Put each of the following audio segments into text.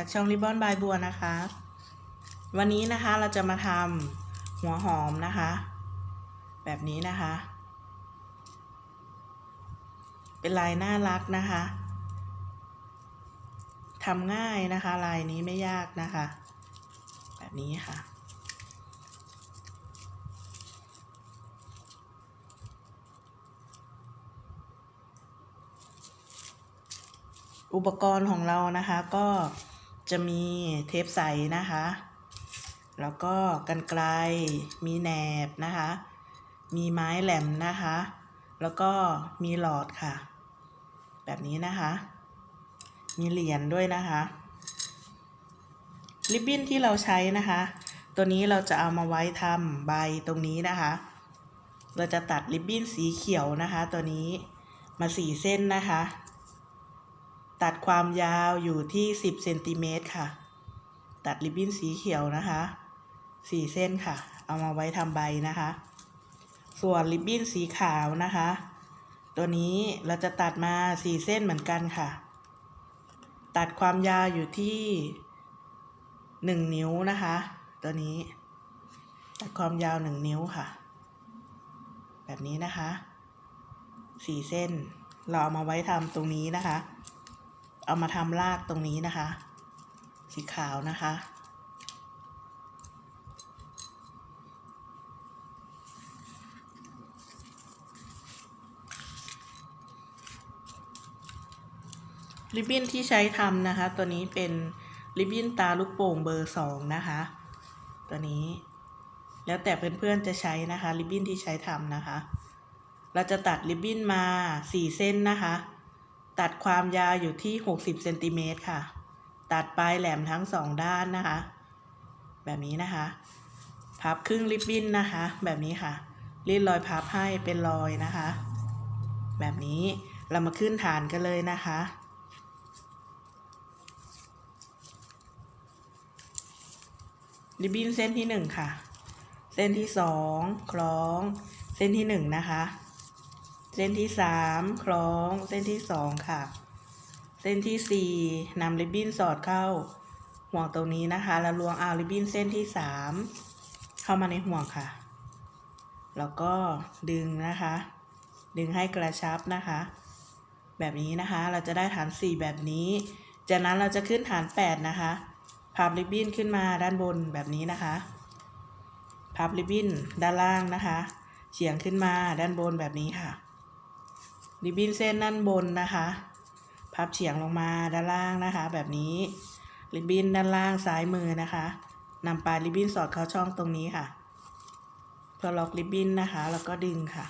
จากช่องริบบอนบายบัวนะคะ วันนี้นะคะเราจะมาทำหัวหอมนะคะ แบบนี้นะคะ เป็นลายน่ารักนะคะทำง่ายนะคะ ลายนี้ไม่ยากนะคะ แบบนี้ค่ะอุปกรณ์ของเรานะคะก็ จะมีเทปใสนะคะ แล้วก็กันไกลมีแหนบนะคะ มีไม้แหลมนะคะ แล้วก็มีหลอดค่ะ แบบนี้นะคะ มีเหรียญด้วยนะคะริบบิ้นที่เราใช้นะคะ ตัวนี้เราจะเอามาไว้ทำใบตรงนี้นะคะ เราจะตัดริบบิ้นสีเขียวนะคะ ตัวนี้มาสี่เส้นนะคะ ตัดความยาวอยู่ที่ 10เซนติเมตรค่ะ ตัดริบบิ้นสีเขียวนะคะสี่เส้นค่ะ เอามาไว้ทำใบนะคะ ส่วนริบบิ้นสีขาวนะคะ ตัวนี้เราจะตัดมาสี่เส้นเหมือนกันค่ะ ตัดความยาวอยู่ที่หนึ่งนิ้วนะคะ ตัวนี้ ตัดความยาวหนึ่งนิ้วค่ะ แบบนี้นะคะสี่เส้น เราเอามาไว้ทำตรงนี้นะคะ เอามาทำรากตรงนี้นะคะ สีขาวนะคะ ริบบิ้นที่ใช้ทำนะคะ ตัวนี้เป็นริบบิ้นตาลูกโป่งเบอร์สองนะคะ ตัวนี้ แล้วแต่เพื่อนๆจะใช้นะคะ ริบบิ้นที่ใช้ทำนะคะ เราจะตัดริบบิ้นมาสี่เส้นนะคะ ตัดความยาวอยู่ที่ 60เซนติเมตรค่ะ ตัดปลายแหลมทั้งสองด้านนะคะ แบบนี้นะคะ พับครึ่งริบบิ้นนะคะ แบบนี้ค่ะ รีดรอยพับให้เป็นรอยนะคะ แบบนี้เรามาขึ้นฐานกันเลยนะคะริบบิ้นเส้นที่หนึ่งค่ะ เส้นที่สองคล้อง เส้นที่หนึ่งนะคะ เส้นที่สามคล้อง เส้นที่สองค่ะ เส้นที่สี่นำริบบิ้นสอดเข้าห่วงตรงนี้นะคะ แล้วลวงเอาริบบิ้นเส้นที่สามเข้ามาในห่วงค่ะ แล้วก็ดึงนะคะ ดึงให้กระชับนะคะ แบบนี้นะคะ เราจะได้ฐานสี่แบบนี้ จากนั้นเราจะขึ้นฐานแปดนะคะพับริบบิ้นขึ้นมาด้านบนแบบนี้นะคะ พับริบบิ้นด้านล่างนะคะเฉียงขึ้นมาด้านบนแบบนี้ค่ะ ริบบิ้นเส้นด้านบนนะคะพับเฉียงลงมาด้านล่างนะคะ แบบนี้ริบบิ้นด้านล่างซ้ายมือนะคะนำปลายริบบิ้นสอดเข้าช่องตรงนี้ค่ะ เพื่อล็อกริบบิ้นนะคะ แล้วก็ดึงค่ะ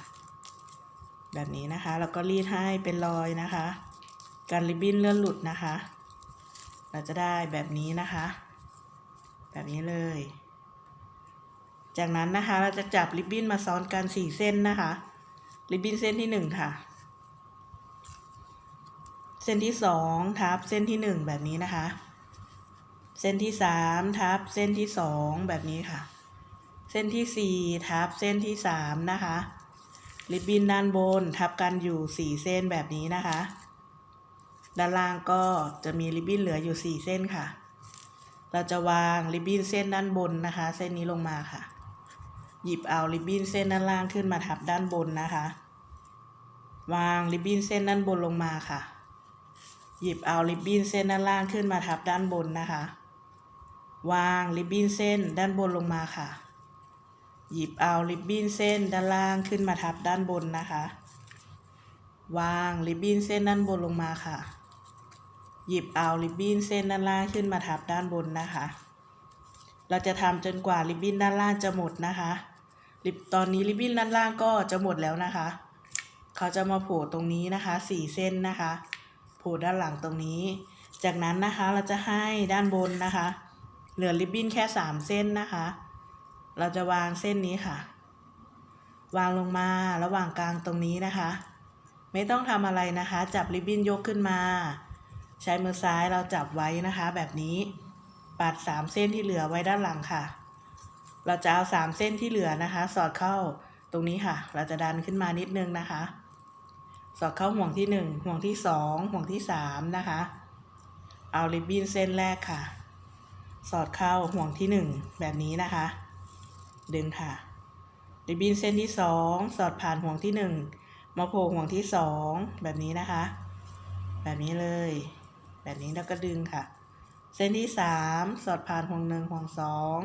แบบนี้นะคะ แล้วก็รีดให้เป็นรอยนะคะ การริบบิ้นเลื่อนหลุดนะคะ เราจะได้แบบนี้นะคะ แบบนี้เลย จากนั้นนะคะเราจะจับริบบิ้นมาซ้อนกันสี่เส้นนะคะ ริบบิ้นเส้นที่หนึ่งค่ะ ส้นที่สองทับเส้นที่หนึ่งแบบนี้นะคะ เส้นที่สามทับเส้นที่สองแบบนี้ค่ะ เส้นที่สี่ทับเส้นที่สามนะคะริบบิ้นด้านบนทับกันอยู่สี่เส้นแบบนี้นะคะ ด้านล่างก็จะมีริบบิ้นเหลืออยู่สี่เส้นค่ะ เราจะวางริบบิ้นเส้นด้านบนนะคะ เส้นนี้ลงมาค่ะ หยิบเอาริบบิ้นเส้นด้านล่างขึ้นมาทับด้านบนนะคะ วางริบบิ้นเส้นด้านบนลงมาค่ะ หยิบเอาริบบิ้นเส้นด้านล่างขึ้นมาทับด้านบนนะคะ วางริบบิ้นเส้นด้านบนลงมาค่ะ หยิบเอาริบบิ้นเส้นด้านล่างขึ้นมาทับด้านบนนะคะ วางริบบิ้นเส้นด้านบนลงมาค่ะ หยิบเอาริบบิ้นเส้นด้านล่างขึ้นมาทับด้านบนนะคะ เราจะทำจนกว่าริบบิ้นด้านล่างจะหมดนะคะริบตอนนี้ริบบิ้นด้านล่างก็จะหมดแล้วนะคะ เขาจะมาโผล่ตรงนี้นะคะสี่เส้นนะคะ โผล่ด้านหลังตรงนี้ จากนั้นนะคะเราจะให้ด้านบนนะคะ เหลือริบบิ้นแค่สามเส้นนะคะ เราจะวางเส้นนี้ค่ะ วางลงมาระหว่างกลางตรงนี้นะคะ ไม่ต้องทำอะไรนะคะ จับริบบิ้นยกขึ้นมา ใช้มือซ้ายเราจับไว้นะคะ แบบนี้ปัดสามเส้นที่เหลือไว้ด้านหลังค่ะ เราจะเอาสามเส้นที่เหลือนะคะ สอดเข้าตรงนี้ค่ะ เราจะดันขึ้นมานิดนึงนะคะ สอดเข้าห่วงที่หนึ่งห่วงที่สองห่วงที่สามนะคะ เอาริบบิ้นเส้นแรกค่ะ สอดเข้าห่วงที่หนึ่งแบบนี้นะคะ ดึงค่ะ ริบบิ้นเส้นที่สองสอดผ่านห่วงที่หนึ่งมาโผล่ห่วงที่สองแบบนี้นะคะ แบบนี้เลย แบบนี้แล้วก็ดึงค่ะ เส้นที่สามสอดผ่านห่วงหนึ่งห่วงสอง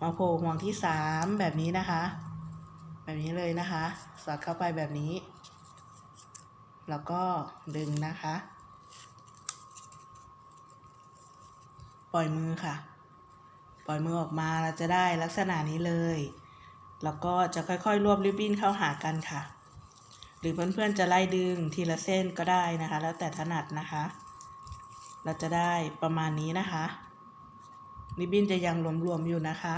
มาโผล่ห่วงที่สามแบบนี้นะคะ แบบนี้เลยนะคะ สอดเข้าไปแบบนี้ แล้วก็ดึงนะคะ ปล่อยมือค่ะ ปล่อยมือออกมาเราจะได้ลักษณะนี้เลย แล้วก็จะค่อยๆ รวบริบบิ้นเข้าหากันค่ะ หรือเพื่อนๆจะไล่ดึงทีละเส้นก็ได้นะคะ แล้วแต่ถนัดนะคะ เราจะได้ประมาณนี้นะคะริบบิ้นจะยังรวมๆอยู่นะคะ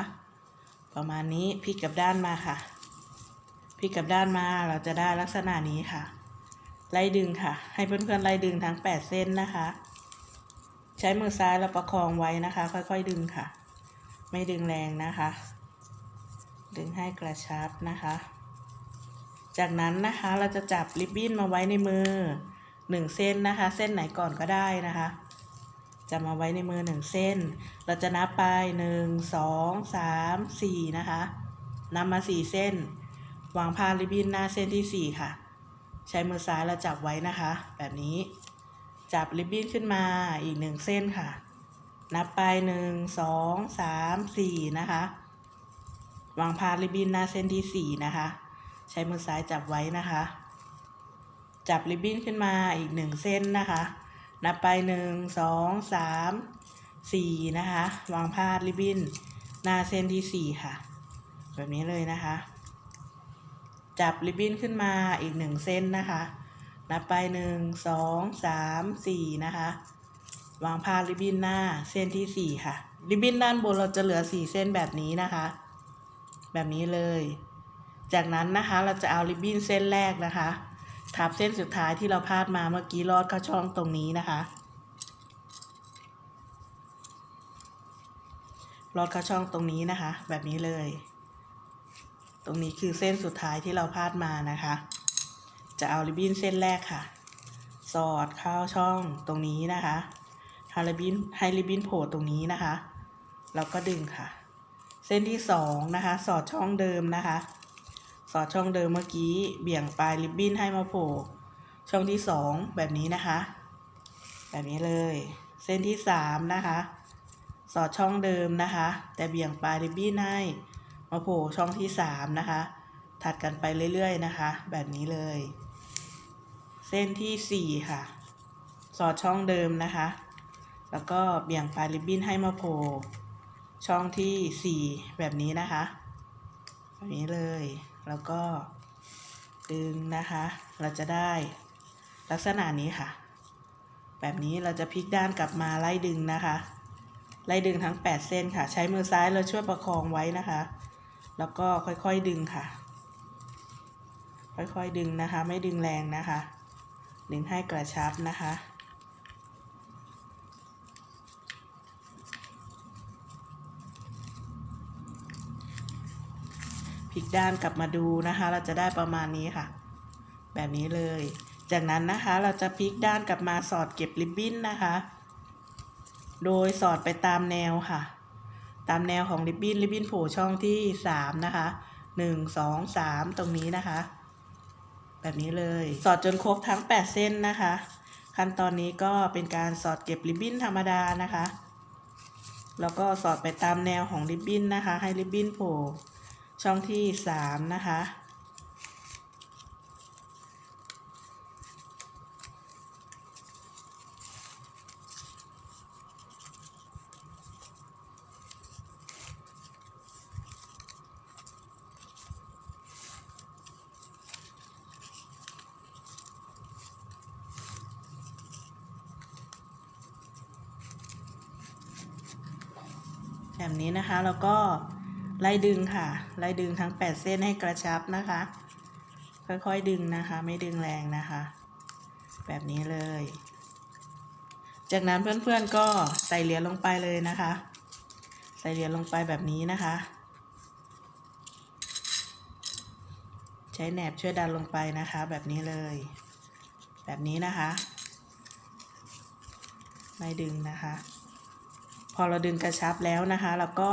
ประมาณนี้พลิกกับด้านมาค่ะพลิกกับด้านมาเราจะได้ลักษณะนี้ค่ะ ไล่ดึงค่ะ ให้เพื่อนๆไล่ดึงทั้ง8เส้นนะคะ ใช้มือซ้ายแล้วประคองไว้นะคะ ค่อยๆดึงค่ะ ไม่ดึงแรงนะคะ ดึงให้กระชับนะคะ จากนั้นนะคะเราจะจับริบบิ้นมาไว้ในมือหนึ่งเส้นนะคะ เส้นไหนก่อนก็ได้นะคะจะมาไว้ในมือหนึ่งเส้น เราจะนับไปหนึ่งสองสามสี่นะคะนับมาสี่เส้น วางผ้าริบบิ้นหน้าเส้นที่สี่ค่ะ ใช้มือซ้ายเราจับไว้นะคะ แบบนี้ จับริบบิ้นขึ้นมาอีกหนึ่งเส้นค่ะ นับไปหนึ่งสองสามสี่นะคะวางพาดริบบิ้นหน้าเส้นที่สี่นะคะ ใช้มือซ้ายจับไว้นะคะ จับริบบิ้นขึ้นมาอีกหนึ่งเส้นนะคะ นับไปหนึ่งสองสามสี่นะคะ วางพาดริบบิ้นหน้าเส้นที่สี่ค่ะ แบบนี้เลยนะคะ จับริบบิ้นขึ้นมาอีกหนึ่งเส้นนะคะ นับไปหนึ่งสองสามสี่นะคะ วางผ้าริบบิ้นหน้าเส้นที่สี่ค่ะ ริบบิ้นด้านบนเราจะเหลือสี่เส้นแบบนี้นะคะ แบบนี้เลย จากนั้นนะคะเราจะเอาริบบิ้นเส้นแรกนะคะทับเส้นสุดท้ายที่เราพาดมาเมื่อกี้ลอดเข้าช่องตรงนี้นะคะลอดเข้าช่องตรงนี้นะคะ แบบนี้เลย ตรงนี้คือเส้นสุดท้ายที่เราพาดมานะคะ จะเอาริบบิ้นเส้นแรกค่ะ สอดเข้าช่องตรงนี้นะคะให้ริบบิ้นให้ริบบิ้นโผล่ตรงนี้นะคะ แล้วก็ดึงค่ะ เส้นที่สองนะคะ สอดช่องเดิมนะคะ สอดช่องเดิมเมื่อกี้เบี่ยงปลายริบบิ้นให้มาโผล่ช่องที่สองแบบนี้นะคะ แบบนี้เลย เส้นที่สามนะคะ สอดช่องเดิมนะคะ แต่เบี่ยงปลายริบบิ้นให้ มาโผล่ช่องที่สามนะคะ ถัดกันไปเรื่อยๆนะคะ แบบนี้เลย เส้นที่สี่ค่ะ สอดช่องเดิมนะคะ แล้วก็เบี่ยงปลายริบบิ้นให้มาโผล่ช่องที่สี่แบบนี้นะคะ แบบนี้เลย แล้วก็ดึงนะคะ เราจะได้ลักษณะนี้ค่ะ แบบนี้เราจะพลิกด้านกลับมาไล่ดึงนะคะ ไล่ดึงทั้ง 8 เส้นค่ะ ใช้มือซ้ายเราช่วยประคองไว้นะคะ แล้วก็ค่อยๆดึงค่ะ ค่อยๆดึงนะคะ ไม่ดึงแรงนะคะ ดึงให้กระชับนะคะพลิกด้านกลับมาดูนะคะ เราจะได้ประมาณนี้ค่ะ แบบนี้เลย จากนั้นนะคะเราจะพลิกด้านกลับมาสอดเก็บริบบิ้นนะคะ โดยสอดไปตามแนวค่ะ ตามแนวของริบบิ้นริบบิ้นโผล่ช่องที่สามนะคะหนึ่งสองสามตรงนี้นะคะ แบบนี้เลยสอดจนครบทั้ง8เส้นนะคะ ขั้นตอนนี้ก็เป็นการสอดเก็บริบบิ้นธรรมดานะคะ แล้วก็สอดไปตามแนวของริบบิ้นนะคะ ให้ริบบิ้นโผล่ช่องที่3นะคะ แบบนี้นะคะแล้วก็ไล่ดึงค่ะไล่ดึงทั้ง 8 เส้นให้กระชับนะคะ ค่อยๆดึงนะคะ ไม่ดึงแรงนะคะ แบบนี้เลย จากนั้นเพื่อนๆก็ใส่เหรียญลงไปเลยนะคะ ใส่เหรียญลงไปแบบนี้นะคะ ใช้แหนบช่วยดันลงไปนะคะ แบบนี้เลย แบบนี้นะคะ ไม่ดึงนะคะ พอเราดึงกระชับแล้วนะคะแล้วก็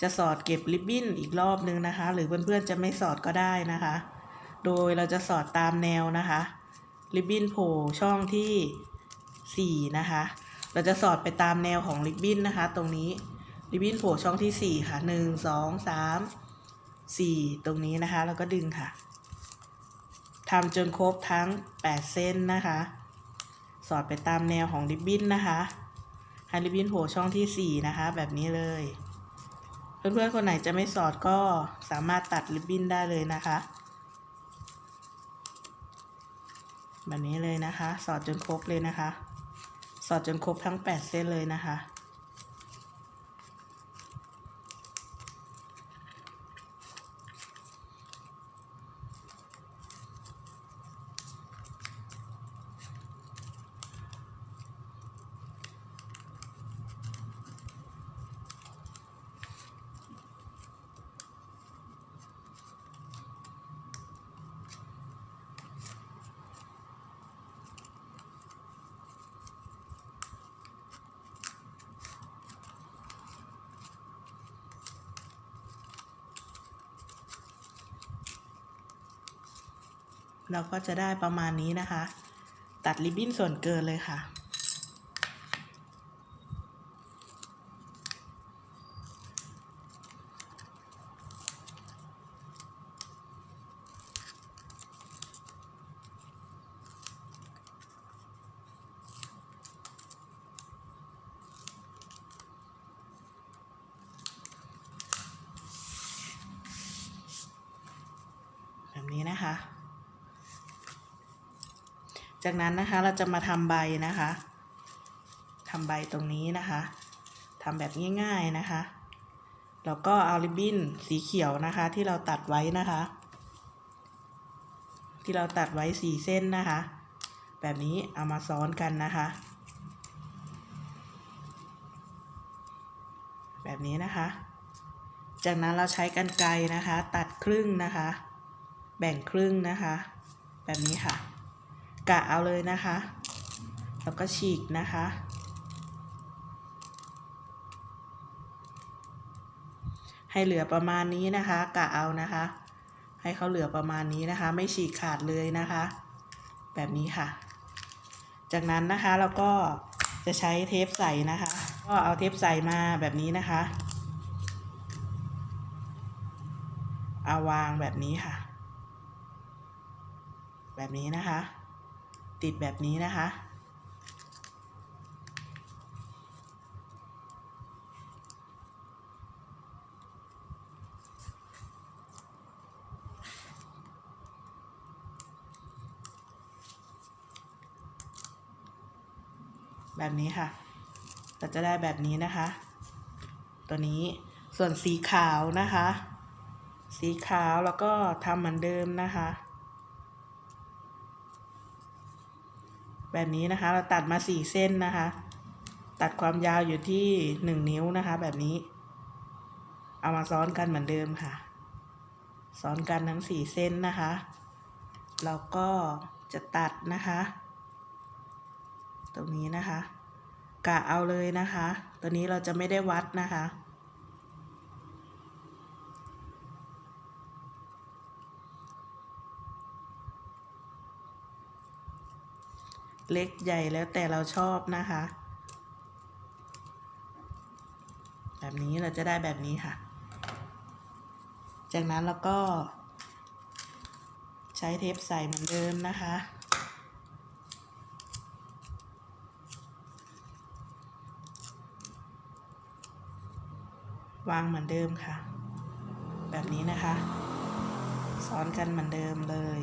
จะสอดเก็บริบบิ้นอีกรอบนึงนะคะ หรือเพื่อนๆจะไม่สอดก็ได้นะคะ โดยเราจะสอดตามแนวนะคะริบบิ้นโผล่ช่องที่ 4 นะคะ เราจะสอดไปตามแนวของริบบิ้นนะคะ ตรงนี้ริบบิ้นโผล่ช่องที่ 4 ค่ะ 1 2 3 4 ตรงนี้นะคะ แล้วก็ดึงค่ะทำจนครบทั้ง 8 เส้นนะคะ สอดไปตามแนวของริบบิ้นนะคะ ให้ริบบิ้นโผล่ช่องที่ 4 นะคะ แบบนี้เลย เพื่อนๆ คนไหนจะไม่สอดก็สามารถตัดริบบิ้นได้เลยนะคะ แบบนี้เลยนะคะ สอดจนครบเลยนะคะ สอดจนครบทั้ง 8 เส้นเลยนะคะ เราก็จะได้ประมาณนี้นะคะ ตัดริบบิ้นส่วนเกินเลยค่ะ แบบนี้นะคะ จากนั้นนะคะเราจะมาทำใบนะคะทำใบตรงนี้นะคะทำแบบง่ายๆนะคะแล้วก็เอาริบบิ้นสีเขียวนะคะที่เราตัดไว้นะคะ ที่เราตัดไว้สี่เส้นนะคะ แบบนี้เอามาซ้อนกันนะคะ แบบนี้นะคะ จากนั้นเราใช้กรรไกรนะคะ ตัดครึ่งนะคะ แบ่งครึ่งนะคะ แบบนี้ค่ะ กะเอาเลยนะคะ แล้วก็ฉีกนะคะ ให้เหลือประมาณนี้นะคะ กะเอานะคะ ให้เขาเหลือประมาณนี้นะคะ ไม่ฉีกขาดเลยนะคะ แบบนี้ค่ะ จากนั้นนะคะเราก็จะใช้เทปใส่นะคะ ก็เอาเทปใส่มาแบบนี้นะคะ เอาวางแบบนี้ค่ะ แบบนี้นะคะ ติดแบบนี้นะคะ แบบนี้ค่ะเราจะได้แบบนี้นะคะ ตัวนี้ส่วนสีขาวนะคะ สีขาวแล้วก็ทำเหมือนเดิมนะคะ แบบนี้นะคะ เราตัดมาสี่เส้นนะคะ ตัดความยาวอยู่ที่หนึ่งนิ้วนะคะ แบบนี้ เอามาซ้อนกันเหมือนเดิมค่ะ ซ้อนกันทั้งสี่เส้นนะคะแล้วก็จะตัดนะคะ ตรงนี้นะคะ กะเอาเลยนะคะ ตัวนี้เราจะไม่ได้วัดนะคะ เล็กใหญ่แล้วแต่เราชอบนะคะ แบบนี้เราจะได้แบบนี้ค่ะ จากนั้นเราก็ ใช้เทปใส่เหมือนเดิมนะคะวางเหมือนเดิมค่ะ แบบนี้นะคะ ซ้อนกันเหมือนเดิมเลย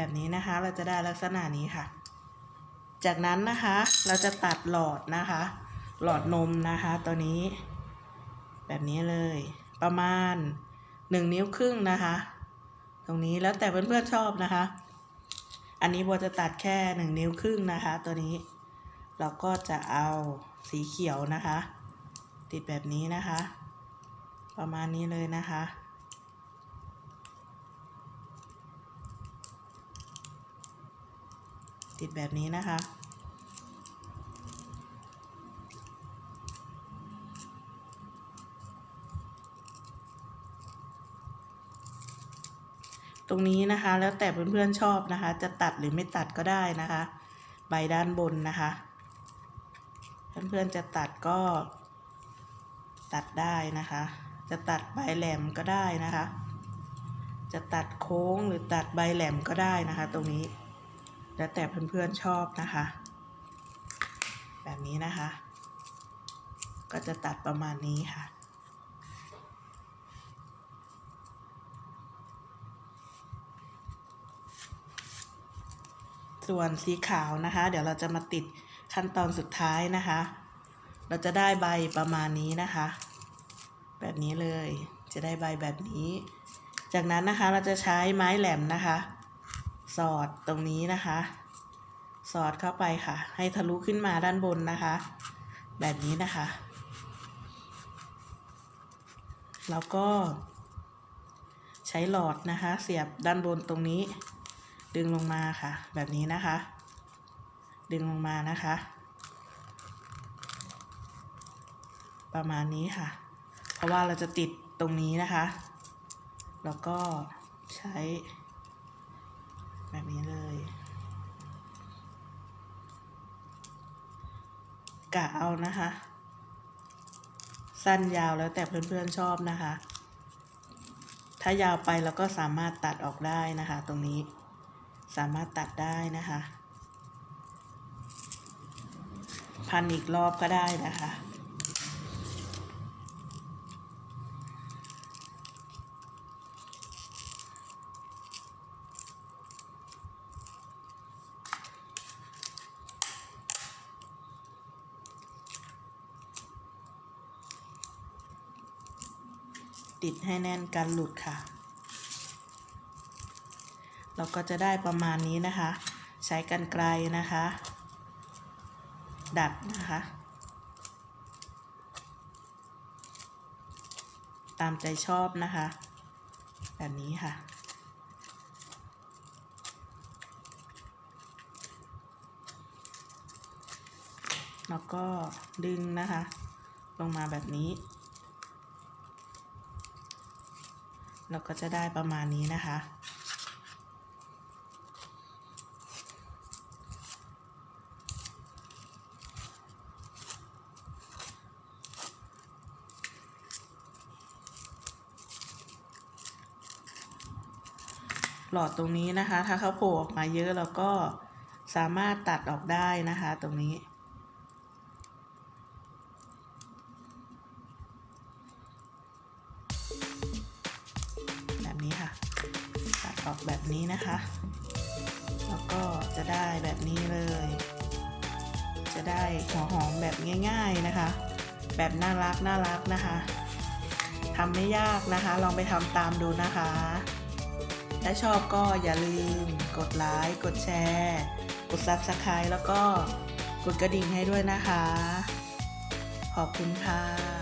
แบบนี้นะคะ เราจะได้ลักษณะนี้ค่ะ จากนั้นนะคะเราจะตัดหลอดนะคะ หลอดนมนะคะตัวนี้ แบบนี้เลย ประมาณหนึ่งนิ้วครึ่งนะคะ ตรงนี้แล้วแต่เพื่อนๆชอบนะคะ อันนี้โบจะตัดแค่หนึ่งนิ้วครึ่งนะคะ ตัวนี้ เราก็จะเอาสีเขียวนะคะ ติดแบบนี้นะคะ ประมาณนี้เลยนะคะ ติดแบบนี้นะคะ ตรงนี้นะคะแล้วแต่เพื่อนๆชอบนะคะ จะตัดหรือไม่ตัดก็ได้นะคะ ใบด้านบนนะคะ เพื่อนๆจะตัดก็ตัดได้นะคะ จะตัดใบแหลมก็ได้นะคะ จะตัดโค้งหรือตัดใบแหลมก็ได้นะคะ ตรงนี้ แล้วแต่เพื่อนๆชอบนะคะ แบบนี้นะคะ ก็จะตัดประมาณนี้ค่ะ ส่วนสีขาวนะคะ เดี๋ยวเราจะมาติดขั้นตอนสุดท้ายนะคะ เราจะได้ใบประมาณนี้นะคะ แบบนี้เลยจะได้ใบแบบนี้ จากนั้นนะคะเราจะใช้ไม้แหลมนะคะ สอดตรงนี้นะคะ สอดเข้าไปค่ะ ให้ทะลุขึ้นมาด้านบนนะคะ แบบนี้นะคะ แล้วก็ ใช้หลอดนะคะ เสียบด้านบนตรงนี้ ดึงลงมาค่ะ แบบนี้นะคะ ดึงลงมานะคะ ประมาณนี้ค่ะ เพราะว่าเราจะติดตรงนี้นะคะ แล้วก็ใช้ แบบนี้เลย กะเอานะคะ สั้นยาวแล้วแต่เพื่อนๆชอบนะคะ ถ้ายาวไปเราก็สามารถตัดออกได้นะคะ ตรงนี้สามารถตัดได้นะคะ พันอีกรอบก็ได้นะคะิดให้แน่นกันหลุดค่ะ เราก็จะได้ประมาณนี้นะคะ ใช้กันไกลนะคะ ดัดนะคะ ตามใจชอบนะคะ แบบนี้ค่ะแล้วก็ดึงนะคะ ลงมาแบบนี้ เราก็จะได้ประมาณนี้นะคะ หลอดตรงนี้นะคะ ถ้าเขาโผล่ออกมาเยอะเราก็สามารถตัดออกได้นะคะตรงนี้ ตัดออกแบบนี้นะคะ แล้วก็จะได้แบบนี้เลย จะได้หัวหอมแบบง่ายๆนะคะ แบบน่ารักน่ารักนะคะทำไม่ยากนะคะ ลองไปทำตามดูนะคะ ถ้าชอบก็อย่าลืม กดไลค์กดแชร์ กด Subscribe แล้วก็กดกระดิ่งให้ด้วยนะคะ ขอบคุณค่ะ